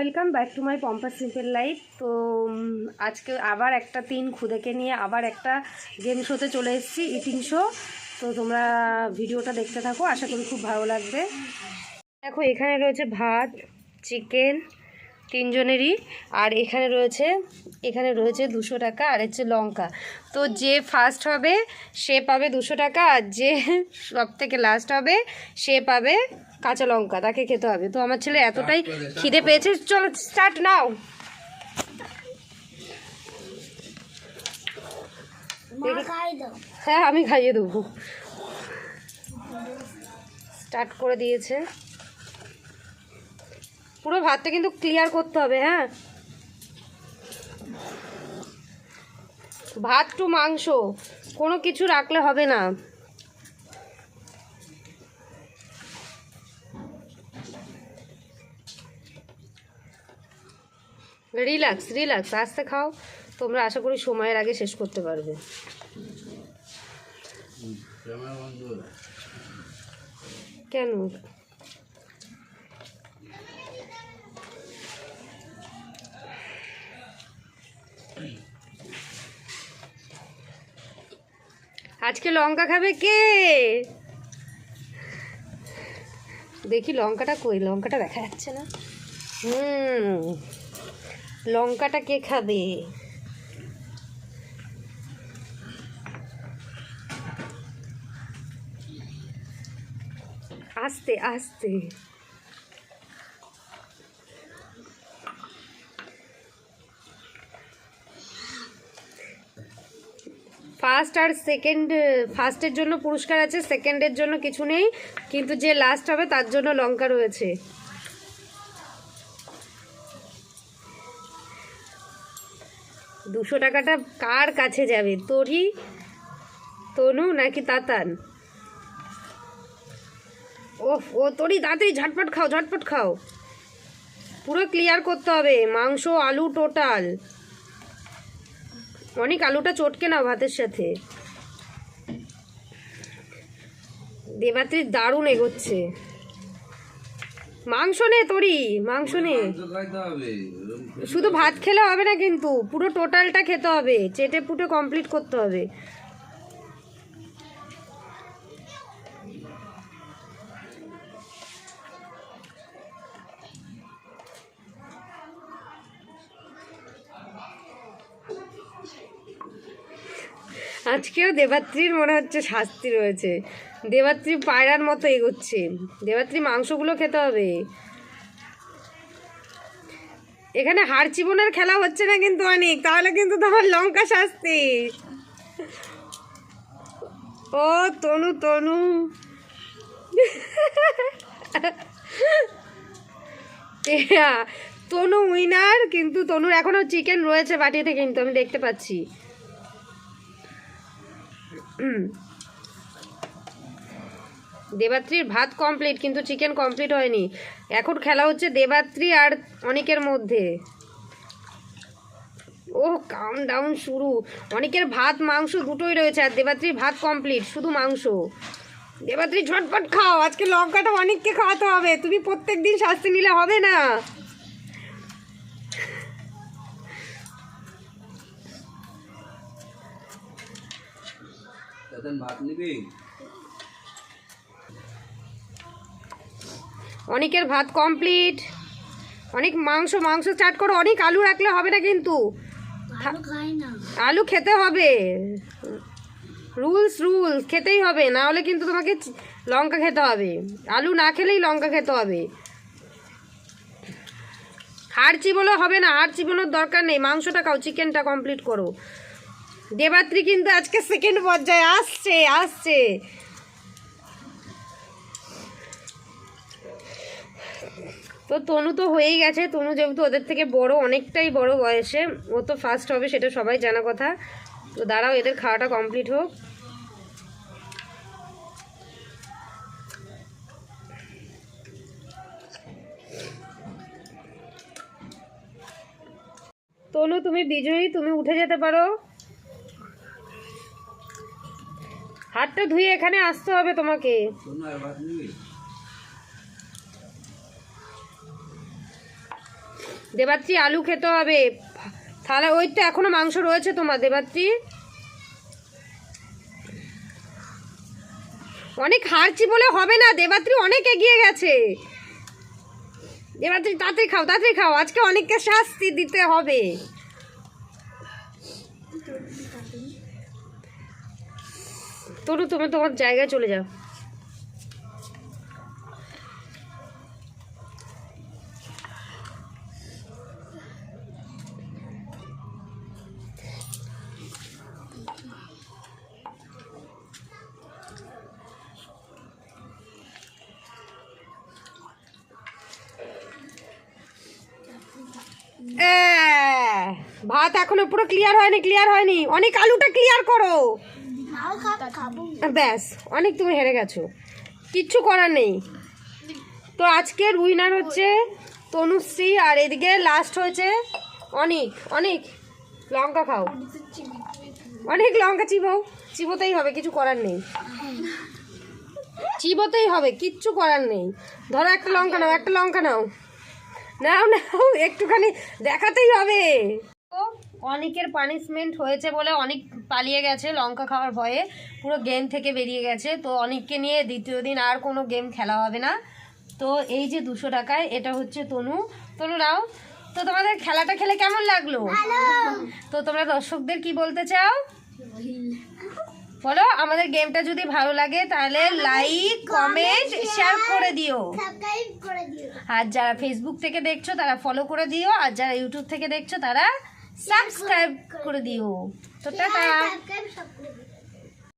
Welcome back to my Pompa's simple life তো আজকে আবার একটা তিন খুদেকে নিয়ে আবার একটা গেম শোতে চলে এসেছি ইটিং শো তো তোমরা ভিডিওটা দেখতে থাকো, আশা করি খুব ভালো লাগবে। দেখো, এখানে রয়েছে ভাত চিকেন তিনজনেরই। আর এখানে রয়েছে এখানে রয়েছে দুশো টাকা আর হচ্ছে লঙ্কা। তো যে ফার্স্ট হবে সে পাবে দুশো টাকা আর যে সব থেকে লাস্ট হবে সে পাবে কাঁচা লঙ্কা তাকে খেতে হবে। তো আমার ছেলে এতটাই খিদে পেয়েছে চলো স্টার্ট নাও। হ্যাঁ আমি খাইয়ে দেবো। স্টার্ট করে দিয়েছে। পুরো ভাতটা কিন্তু ক্লিয়ার করতে হবে হ্যাঁ? ভাত টু মাংস কোনো কিছু রাখলে হবে না। রিল্যাক্স রিল্যাক্স আস্তে খাও তোমরা আশা করি সময়ের আগে শেষ করতে পারবে। কেন? আজকে লঙ্কা খাবে কে? দেখি লঙ্কাটা কই? লঙ্কাটা দেখা যাচ্ছে না। হুম, লঙ্কাটা কে খাবে? আস্তে আস্তে। ফার্স্ট আর সেকেন্ড, ফার্স্টের জন্য পুরস্কার আছে, সেকেন্ডের জন্য কিছু নেই, কিন্তু যে লাস্ট হবে তার জন্য লঙ্কা রয়েছে। দুশো টাকাটা কার কাছে যাবে? তোরই? তনু নাকি তাতান? ও ও তোরই তাড়াতাড়ি ঝটপট খাও ঝটপট খাও। পুরো ক্লিয়ার করতে হবে, মাংস, আলু টোটাল অনেক আলুটা চটকে না ভাতের সাথে। দেবাত্রী দারুণ এগোচ্ছে। মাংস নে তোরই মাংস নে। শুধু ভাত খেলে হবে না কিন্তু, পুরো টোটালটা খেতে হবে। চেটে পুটে কমপ্লিট করতে হবে। আজকেও দেবাত্রীর মনে হচ্ছে শাস্তি রয়েছে। দেবাত্রী পায়রার মতো এগোচ্ছে। দেবাত্রী মাংসগুলো খেতে হবে। এখানে হাড় চিবনের খেলা হচ্ছে না কিন্তু অনেক। তাহলে কিন্তু তোমার লঙ্কা শাস্তি। ও, তনু তনু। তনু উইনার কিন্তু তনুর এখনও চিকেন রয়েছে বাটিতে কিন্তু, আমি দেখতে পাচ্ছি। দেবাত্রীর ভাত কমপ্লিট কিন্তু চিকেন কমপ্লিট হয়নি। এখন খেলা হচ্ছে দেবাত্রী আর অনেকের মধ্যে। ও কাউন ডাউন শুরু। অনেকের ভাত, মাংস দুটোই রয়েছে আর দেবাত্রীর ভাত কমপ্লিট শুধু মাংস। দেবাত্রী ঝটপট খাও, আজকে লঙ্কাটা অনেককে খাওয়াতে হবে। তুমি প্রত্যেক দিন শাস্তি নিলে হবে না। ভাত নিবি? অনেকের ভাত কমপ্লিট অনেক মাংস মাংস চাট করো অনেক আলু রাখলে হবে না কিন্তু। আলু খেতে হবে। রুলস রুলস খেতেই হবে। না হলে কিন্তু তোমাকে লঙ্কা খেতে হবে। আলু না খেলেই লঙ্কা খেতে হবে। হাড় চিবলে হবে না। হাড় চিবানোর দরকার নেই। মাংসটা খাও চিকেনটা কমপ্লিট করো। দেবাত্রী কিন্তু আজকে সেকেন্ড পর্যায়ে আসছে আসছে। তো তনু তো হয়েই গেছে, তনু যেহেতু ওদের থেকে বড়, অনেকটাই বড় বয়সে, ও তো ফার্স্ট হবে, সেটা সবাই জানা কথা। তো দাঁড়াও, এদের খাওয়াটা কমপ্লিট হোক। তনু, তুমি বিজয়ী, তুমি উঠে যেতে পারো। হাতটা ধুয়ে এখানে আসতে হবে তোমাকে। দেবাত্রী আলু খেতে হবে। তাহলে ওই তো এখনও মাংস রয়েছে তোমার দেবাত্রী। অনেক হারছি বলে হবে না দেবাত্রী অনেক এগিয়ে গেছে। দেবাত্রী তাড়াতাড়ি খাও তাড়াতাড়ি খাও আজকে অনেককে শাস্তি দিতে হবে। তরু তুমি তোমার জায়গায় চলে যাও। ভাত এখনও পুরো ক্লিয়ার হয়নি ক্লিয়ার হয়নি। অনেক আলুটা ক্লিয়ার করো। ব্যাস, অনেক তুমি হেরে গেছো। কিচ্ছু করার নেই। তো আজকের উইনার হচ্ছে তনুশ্রী আর এদিকে লাস্ট হয়েছে অনেক। অনেক, লঙ্কা খাও। অনেক, লঙ্কা চিবাও চিবোতেই হবে, কিছু করার নেই। চিবোতেই হবে, কিচ্ছু করার নেই। ধরো একটা লঙ্কা নাও, একটা লঙ্কা নাও। নাও নাও, একটুখানি দেখাতেই হবে। অনেকের পানিশমেন্ট হয়েছে বলে অনেক পালিয়ে গেছে লঙ্কা খাওয়ার ভয়ে। পুরো গেম থেকে বেরিয়ে গেছে। তো অনেককে নিয়ে দ্বিতীয় দিন আর কোনো গেম খেলা হবে না। তো এই যে দুশো টাকায় এটা হচ্ছে তনু। তনু নাও। তো তোমাদের খেলাটা খেলে কেমন লাগল? তো তোমরা দর্শকদের কি বলতে চাও? বলো আমাদের গেমটা যদি ভালো লাগে তাহলে লাইক কমেন্ট শেয়ার করে দিও। করে দিও। আর যারা ফেসবুক থেকে দেখছ তারা ফলো করে দিও। আর যারা ইউটিউব থেকে দেখছ তারা সাবস্ক্রাইব করে দিও। তো টাটা।